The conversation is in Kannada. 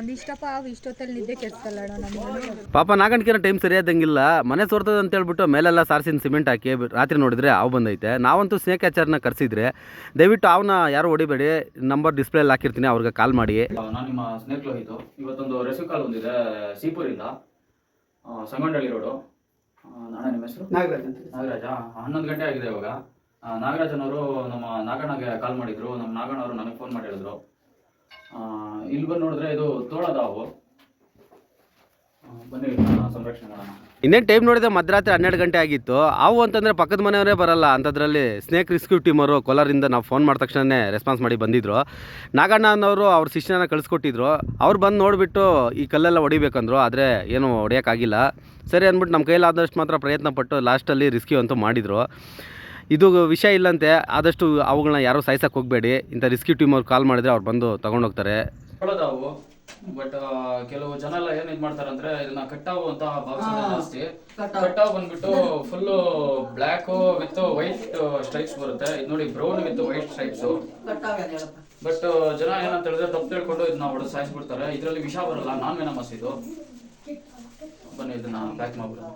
ಒಂದಿಷ್ಟಪ್ಪ ಇಷ್ಟೊತ್ತಲ್ಲಿ ನಿದ್ದೆ ಕೆಡ್ಸಲ್ಲ ನಮ್ಮನ್ನು ಪಾಪ ನಾಗಣ್ಕಿನ ಟೈಮ್ ಸರಿಯಾದಂಗಿಲ್ಲ ಮನೆ ಸೋರ್ತದ ಅಂತ ಹೇಳ್ಬಿಟ್ಟು ಮೇಲೆಲ್ಲ ಸಾರಿಸಿನ ಸಿಮೆಂಟ್ ಹಾಕಿ ರಾತ್ರಿ ನೋಡಿದ್ರೆ ಅವು ಬಂದೈತೆ. ನಾವಂತೂ ಸ್ನೇಕ್ ಕ್ಯಾಚರ್ನ ಕರೆಸಿದ್ರೆ ದಯವಿಟ್ಟು ಅವನ್ನ ಯಾರು ಹೊಡಿಬೇಡಿ. ನಂಬರ್ ಡಿಸ್ಪ್ಲೇಲಿ ಹಾಕಿರ್ತೀನಿ ಅವ್ರಿಗೆ ಕಾಲ್ ಮಾಡಿ. ನಾನು ನಿಮ್ಮ ಸ್ನೇಕ್ ಲೋಹಿತು ಇವತ್ತೊಂದು ರೆಸ್ಯೂ ಕಾಲ್ ಬಂದಿದೆ ಸೀಪುರಿಂದ ಸಂಗಂಡಳ್ಳಿ ರೋಡು ನಾಳೆ ನಿಮ್ಮ ಹೆಸರು? ನಾಗರಾಜ್ ಅಂತ. ನಾಗರಾಜ ಹನ್ನೊಂದು ಗಂಟೆ ಆಗಿದೆ ಇವಾಗ. ನಾಗರಾಜನವರು ನಮ್ಮ ನಾಗಣ್ಣಗೆ ಕಾಲ್ ಮಾಡಿದ್ರು. ನಮ್ಮ ನಾಗಣ್ಣವರು ನನಗೆ ಫೋನ್ ಮಾಡಿ ಹೇಳಿದ್ರು. ಇಲ್ಲಿ ಬಂದು ನೋಡಿದ್ರೆ ಇದು ತೋಳದಾವು. ಇನ್ನೇನು ಟೈಮ್ ನೋಡಿದ್ರೆ ಮಧ್ಯರಾತ್ರಿ ಹನ್ನೆರಡು ಗಂಟೆ ಆಗಿತ್ತು. ಅವು ಅಂತಂದರೆ ಪಕ್ಕದ ಮನೆಯವರೇ ಬರಲ್ಲ ಅಂಥದ್ರಲ್ಲಿ ಸ್ನೇಕ್ ರಿಸ್ಕ್ಯೂ ಟೀಮರು ಕೋಲಾರಿಂದ ನಾವು ಫೋನ್ ಮಾಡಿದ ತಕ್ಷಣನೇ ರೆಸ್ಪಾನ್ಸ್ ಮಾಡಿ ಬಂದಿದ್ರು. ನಾಗಣ್ಣ ಅನ್ನೋರು ಅವ್ರ ಶಿಷ್ಯನ ಕಳಿಸ್ಕೊಟ್ಟಿದ್ರು. ಅವ್ರು ಬಂದು ನೋಡಿಬಿಟ್ಟು ಈ ಕಲ್ಲೆಲ್ಲ ಹೊಡಿಬೇಕಂದ್ರು, ಆದರೆ ಏನು ಹೊಡೆಯೋಕ್ಕಾಗಿಲ್ಲ. ಸರಿ ಅಂದ್ಬಿಟ್ಟು ನಮ್ಮ ಕೈಲಾದಷ್ಟು ಮಾತ್ರ ಪ್ರಯತ್ನ ಪಟ್ಟು ಲಾಸ್ಟಲ್ಲಿ ರಿಸ್ಕ್ಯೂ ಅಂತೂ ಮಾಡಿದರು. ಇದು ವಿಷಯ ಇಲ್ಲಂತೆ, ಆದಷ್ಟು ಅವುಗಳನ್ನ ಯಾರೂ ಸಾಯ್ಸಕ್ಕೆ ಹೋಗಬೇಡಿ. ಇಂಥ ರಿಸ್ಕ್ಯೂ ಟೀಮ್ ಕಾಲ್ ಮಾಡಿದ್ರೆ ಅವ್ರು ಬಂದು ತೊಗೊಂಡೋಗ್ತಾರೆ. ತೋಳದ ಬಟ್ ಕೆಲವು ಜನ ಎಲ್ಲ ಏನ್ ಇದ್ ಮಾಡ್ತಾರೆ ಅಂದ್ರೆ ಇದನ್ನ ಕಟ್ಟಾವು ಅಂತ ಭಾವಿಸೋದು ಜಾಸ್ತಿ. ಕಟ್ಟಾವು. ಬಂದ್ಬಿಟ್ಟು full black with white stripes ಬರುತ್ತೆ. ಇದು ನೋಡಿ brown with white stripes but ಜನ ಏನಂತ ಹೇಳಿದ್ರೆ ತಪ್ಪು ತಿಳ್ಕೊಂಡು ಇದನ್ನ ಹೊಡೆದು ಸಾಯಿಸ್ಬಿಡ್ತಾರೆ ಇದರಲ್ಲಿ ವಿಷ ಬರಲ್ಲ. ನಾನ್ ವೆನಮಸ್ ಇದು ಬನ್ನಿ ಇದನ್ನ ಪ್ಯಾಕ್ ಮಾಡ್ಬಿಡೋಣ.